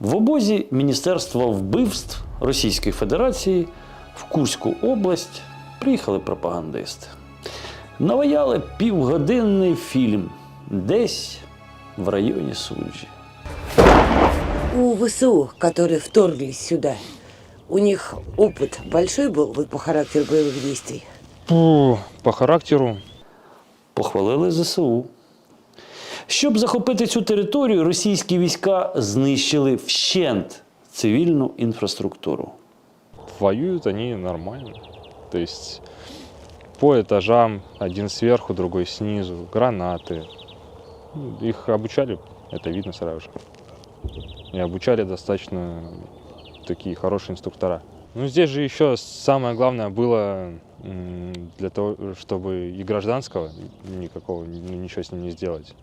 В обозі Міністерства вбивств Російської Федерації в Курську область приїхали пропагандисти. Наваяли півгодинний фільм десь в районі суджі. У ВСУ, которые вторглись сюда, у них опыт большой был вот по характеру боевых действий? Фу, по характеру Похвалили ЗСУ. Щоб захопити цю територію, російські війська знищили вщент цивільну інфраструктуру. воюют они нормально. То есть по этажам, один сверху, другой снизу, гранаты. Ну, Их обучали, это видно сразу же. И обучали достаточно такие хорошие инструктора. Ну, здесь же еще самое главное было м, для того, чтобы и гражданского никакого, ну, ничего с ним не сделать.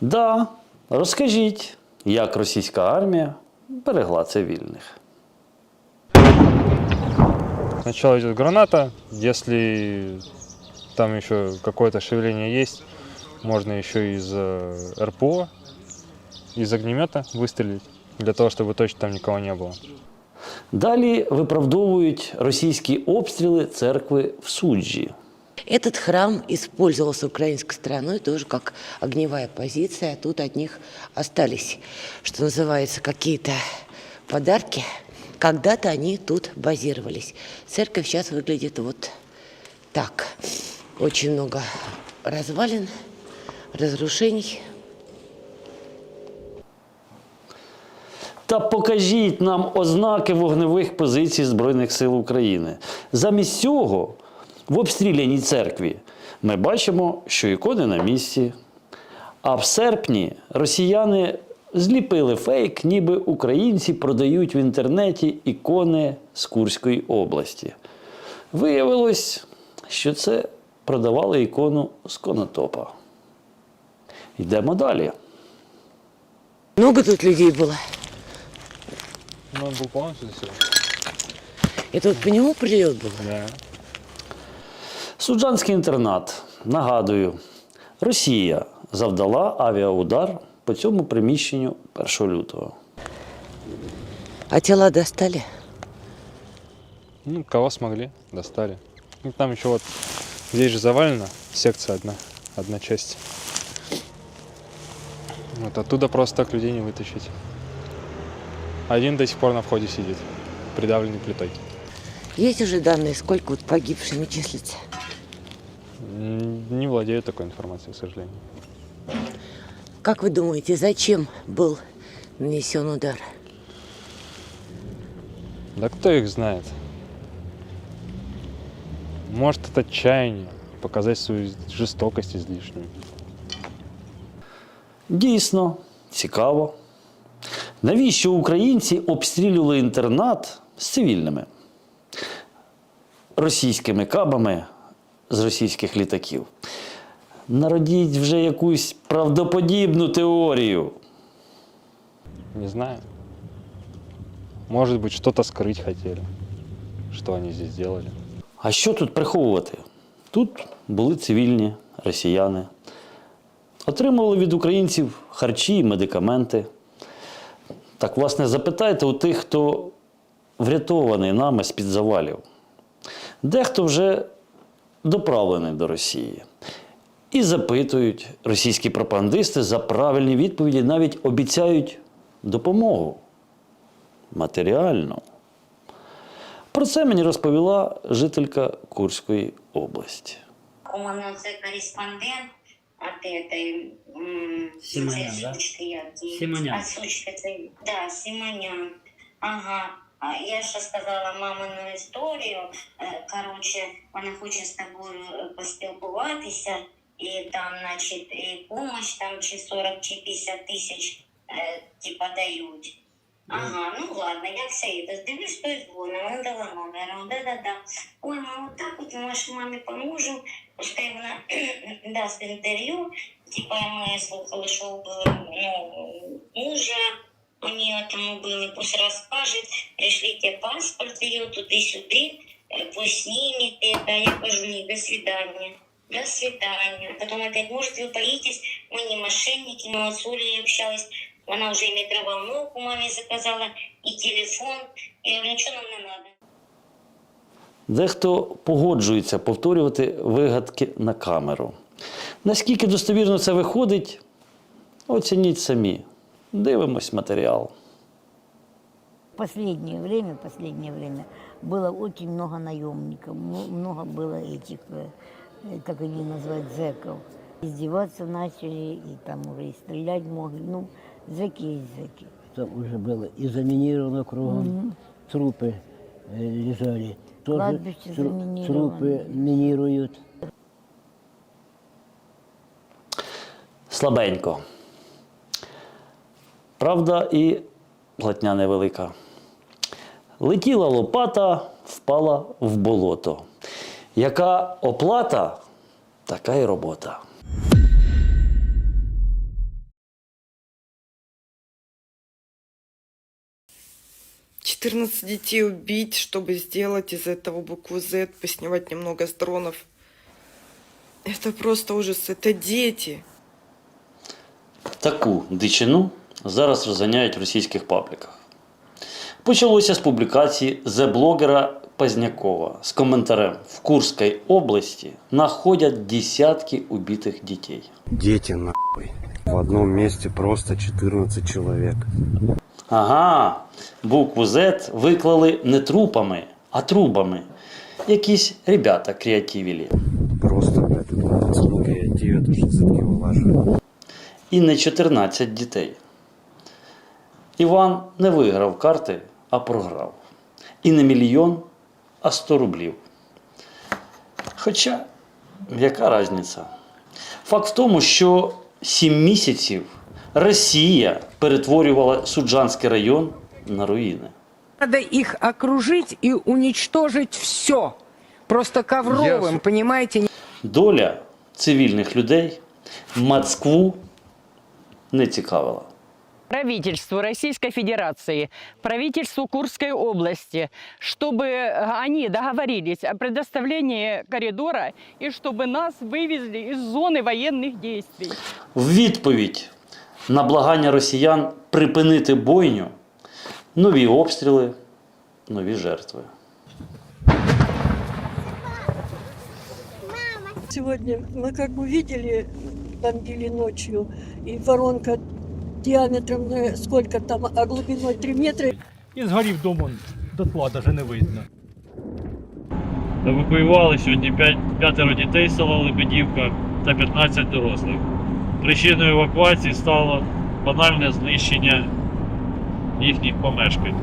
Да, розкажіть, як російська армія берегла цивільних. Сначала идет граната, если там еще какое-то шевеление есть, можно еще из э, РПО, из огнемета выстрелить, для того, чтобы точно там никого не было. Далі виправдовують російські обстріли церкви в суджі. Этот храм использовался украинской стороной тоже как огневая позиция. а Тут от них остались, что называется, какие-то подарки. Когда-то они тут базировались. Церковь сейчас выглядит вот так. Очень много развалин, разрушений. Та покажіть нам ознаки вогневих позицій Збройних сил України. Замість цього, в обстріляній церкві, ми бачимо, що ікони на місці. А в серпні росіяни зліпили фейк, ніби українці продають в інтернеті ікони з Курської області. Виявилось, що це продавали ікону з Конотопа. Йдемо далі. Много тут людей было. Ну, был полностью все. Это вот по нему прилет был? Да. Суджанський інтернат. Нагадую, Росія завдала авіаудар по цьому приміщенню 1 лютого. А тела достали? Ну, кого смогли, достали. Ну, там еще вот, здесь же завалена секция одна, одна часть. Вот оттуда просто так людей не вытащить. Один до сих пор на входе сидит, придавленный плитой. Есть уже данные, сколько вот погибшими числится? М, Не владею такой информацией, к сожалению. Как вы думаете, зачем был нанесен удар? Да кто их знает? Может, это отчаяние, показать свою жестокость излишнюю. Дійсно, цікаво. Навіщо українці обстрілювали інтернат з цивільними? Російськими кабами з російських літаків. Народіть вже якусь правдоподібну теорію. Не знаю. Может быть, что-то скрыть хотели. Что они здесь делали. А що тут приховувати? Тут були цивільні росіяни, отримували від українців харчі і медикаменти. Так, власне, запитайте у тих, хто врятований нами з-під завалів. Дехто вже доправлений до Росії. І запитують російські пропагандисти за правильні відповіді, навіть обіцяють допомогу матеріальну. Про це мені розповіла жителька Курської області. У мене це кореспондент от этой Симонян, да, Симонян. Ага. Я ще сказала мамину історію. Е, Коротше, вона хоче з тобою е, поспілкуватися, і там, значить, і помощь там чи 40, чи 50 тисяч е, типа дають. Ага, ну ладно, я все это дивлюсь, то есть вон, она дала номер, да-да-да. Ой, вот так вот нашей маме поможем, пускай вона дасть інтерв'ю, типа ми слухали, що ну, мужа, у нее там были, пусть расскажет, пришлите паспорт ее туди-сюди, э, пусть снимет это, я кажу, не, до свидания. До свидания. Потом опять, может, вы боитесь, мы не мошенники, мы вот с Олей общались. Вона вже і мікроволновку мамі заказала, і телефон. Я говорю, нічого нам не треба. Дехто погоджується повторювати вигадки на камеру. Наскільки достовірно це виходить, оцініть самі. Дивимось матеріал. Последнее время, последнее время было очень много наемников, м- много было этих, э, э, как они называют, зэков. Издеваться начали, и там уже и стрелять могли. Ну, зэки есть зэки. Там уже было и заминировано кругом, трупы э, лежали. Тоже Кладбище тру- заминировано. Трупы минируют. Слабенько. Правда, і платня невелика. Летіла лопата, впала в болото. Яка оплата, така й робота. 14 детей убить, чтобы сделать из этого букву Z, поснимать немного с дронов. Это просто ужас. Это дети. Таку дичину зараз розганяють в російських пабліках. Почалося з публікації зе-блогера Познякова з коментарем в Курській області знаходять десятки убитих дітей. Дети нахуй. В одном месте просто 14 человек. Ага, букву Z виклали не трупами, а трубами. Якісь ребята креативілі. Просто, блядь, это пацаны креативят, уже сутки вылаживают. І не 14 дітей. Іван не виграв карти, а програв. І не мільйон, а 100 рублів. Хоча, яка різниця? Факт в тому, що 7 місяців Росія перетворювала Суджанський район на руїни. Надо их окружить и уничтожить все. Просто ковровым, понимаете? Доля цивільних людей Москву не цікавила правительству Российской Федерации, правительству Курской области, чтобы они договорились о предоставлении коридора и чтобы нас вывезли из зоны военных действий. В відповідь на благання росіян припинити бойню, нові обстріли, нові жертви. Сегодня мы как бы видели, бомбили ночью, и воронка диаметром э, сколько там, а глубиной 3 метра. І згорів дом он дотла, навіть не видно. Евакуювали сьогодні 5, п'ятеро дітей з села Лебедівка та 15 дорослих. Причиною евакуації стало банальне знищення їхніх помешкань.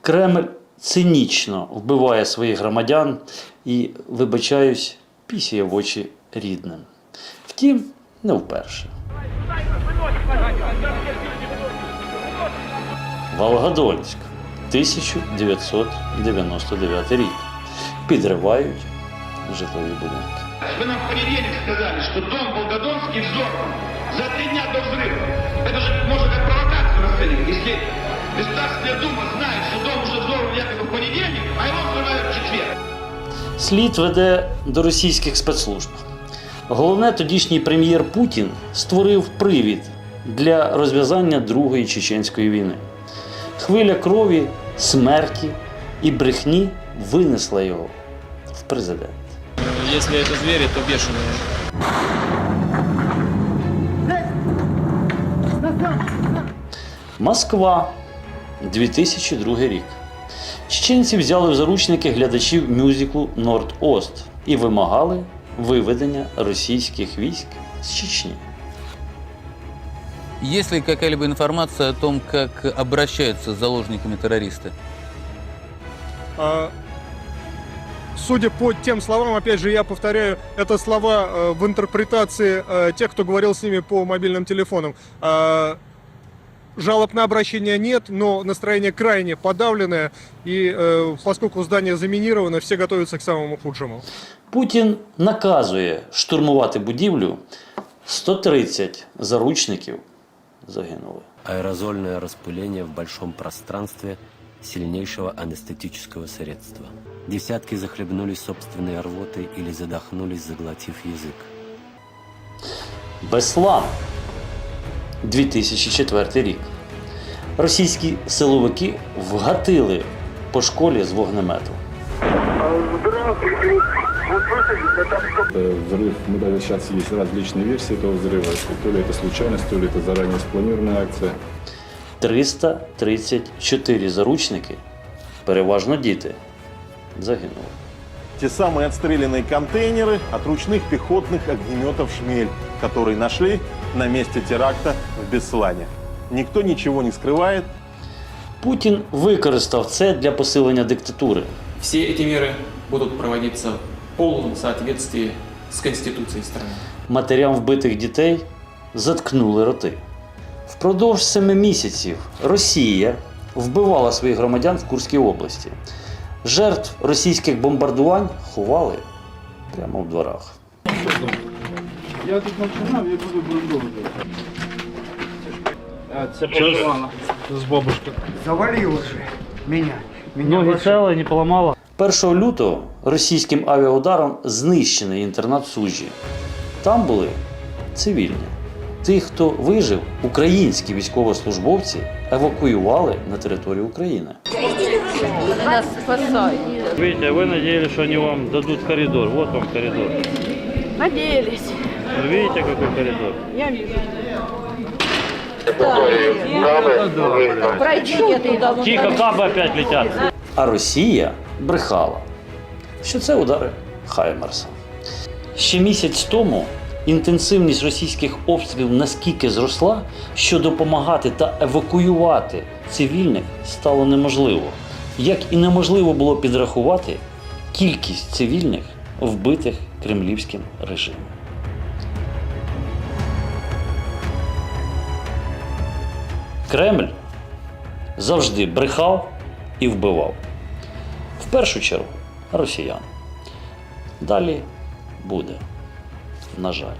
Кремль цинічно вбиває своїх громадян і, вибачаюсь, пісяє в очі рідним. Втім, не вперше. Волгодонськ, 1999 рік. Підривають житлові будинки. Вы нам в понедельник сказали, что дом Волгодонский взорван за три дня до взрыва. Это же можно как провокацию расценивать. Если Государственная Дума знает, что дом уже взорван якобы в понедельник, а его взрывают в четверг. Слід веде до російських спецслужб. Головне, тодішній прем'єр Путін створив привід для розв'язання Другої чеченської війни. Хвиля крові, смерті і брехні винесла його в президент. Якщо це звірі, то бешені. Москва, 2002 рік. Чеченці взяли в заручники глядачів мюзиклу Норд-Ост і вимагали виведення російських військ з Чечні. Есть ли какая-либо информация о том, как обращаются с заложниками террористы? А, судя по тем словам, опять же, я повторяю, это слова э, в интерпретации э, тех, кто говорил с ними по мобильным телефонам. А, жалоб на обращение нет, но настроение крайне подавленное, и э, поскольку здание заминировано, все готовятся к самому худшему. Путін наказує штурмувати будівлю. 130 заручників загинули. Аэрозольное распыление в большом пространстве сильнейшего анестетического средства. Десятки захлебнулись собственной рвотой или задохнулись, заглотив язык. Беслан. 2004 рік. Російські силовики вгатили по школі з вогнемету. Э, Взрыв, мы даже сейчас есть различные версии этого взрыва. То ли это случайность, то ли это заранее спланированная акция. 334 заручники, переважно діти, загинули. Те самые отстрелянные контейнеры от ручных пехотных огнеметов «Шмель», которые нашли на месте теракта в Беслане. Никто ничего не скрывает. Путін використав це для посилення диктатури. Все эти меры будут проводиться в полном соответствии с Конституцией страны. Матерям вбитих дітей заткнули роти. Впродовж семи місяців Росія вбивала своїх громадян в Курській області. Жертв російських бомбардувань ховали прямо в дворах. Я тут починав, я буду продовжувати. Це поживано. З бабушкою. Завалило же меня. Ноги целые, не поломало. 1 лютого російським авіаударом знищений інтернат в Суджі. Там були цивільні. Тих, хто вижив, українські військовослужбовці евакуювали на територію України. Нас спасают. Видите, вы надеялись, что они вам дадут коридор. Вот вам коридор. Надеялись. Вы видите, какой коридор? Я вижу. Пройдите туда. Тихо, кабы опять летят. А Росія брехала, що це удари Хаймерса. Ще місяць тому інтенсивність російських обстрілів наскільки зросла, що допомагати та евакуювати цивільних стало неможливо. Як і неможливо було підрахувати кількість цивільних, вбитих кремлівським режимом. Кремль завжди брехав і вбивав. В першу чергу росіян. Далі буде, на жаль.